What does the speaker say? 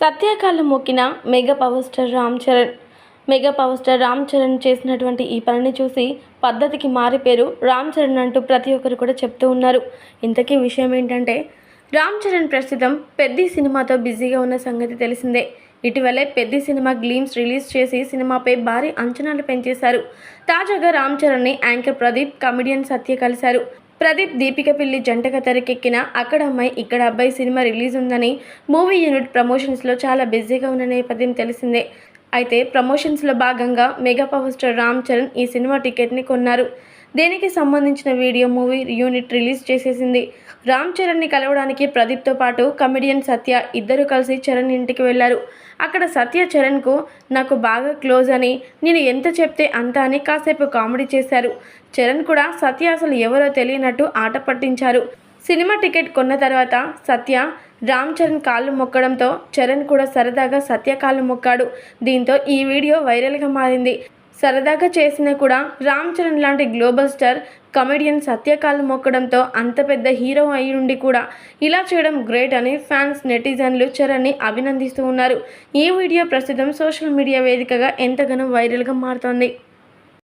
సత్యాకాలం మొక్కిన mega power star Ram Charan. Mega power star Ram Charan చేసినటువంటి ఈ పనిని చూసి పద్ధతికి మారిపేరు రామ్ చరణ్ అంటూ ప్రతి ఒక్కరు కూడా చెప్తూ ఉన్నారు. ఇంతకీ విషయం ఏంటంటే రామ్ చరణ్ ప్రస్తుతం పెద్ద సినిమాతో బిజీగా ఉన్న సంగతి తెలిసిందే. ఇటీవలే పెద్ద సినిమా గ్లీమ్స్ రిలీజ్ చేసి సినిమాపై భారీ అంచనాలు పెంచేశారు. తాజాగా రామ్ చరణ్ని యాంకర్ ప్రదీప్ కమెడియన్ సత్య కలిశారు. ప్రదీప్ దీపిక పిల్లి జంటగా తెరకెక్కిన అక్కడ అమ్మాయి ఇక్కడ అబ్బాయి సినిమా రిలీజ్ ఉందని మూవీ యూనిట్ ప్రమోషన్స్లో చాలా బిజీగా ఉన్న నేపథ్యం తెలిసిందే. అయితే ప్రమోషన్స్లో భాగంగా mega power star Ram Charan ఈ సినిమా టికెట్ని కొన్నారు. దీనికి సంబంధించిన వీడియో మూవీ యూనిట్ రిలీజ్ చేసేసింది? రామ్ చరణ్ని కలవడానికి ప్రదీప్తో పాటు కమెడియన్ సత్య ఇద్దరు కలిసి చరణ్ ఇంటికి వెళ్ళారు. అక్కడ సత్య చరణ్కు నాకు బాగా క్లోజ్ అని నేను ఎంత చెప్తే అంత అని కాసేపు కామెడీ చేశారు. చరణ్ కూడా సత్య అసలు ఎవరో తెలియనట్టు ఆట పట్టించారు. సినిమా టికెట్ కొన్న తర్వాత సత్య రామ్ చరణ్ కాళ్ళు మొక్కడంతో చరణ్ కూడా సరదాగా సత్య కాళ్ళు మొక్కాడు. దీంతో ఈ వీడియో వైరల్గా మారింది. సరదాగా చేసినా కూడా రామ్ చరణ్ లాంటి గ్లోబల్ స్టార్ కమెడియన్ సత్యకాలు మొక్కడంతో అంత పెద్ద హీరో అయి ఉండి కూడా ఇలా చేయడం గ్రేట్ అని ఫ్యాన్స్ నెటిజన్లు చరణ్ని అభినందిస్తూ ఉన్నారు. ఈ వీడియో ప్రస్తుతం సోషల్ మీడియా వేదికగా ఎంతగానో వైరల్గా మారుతోంది.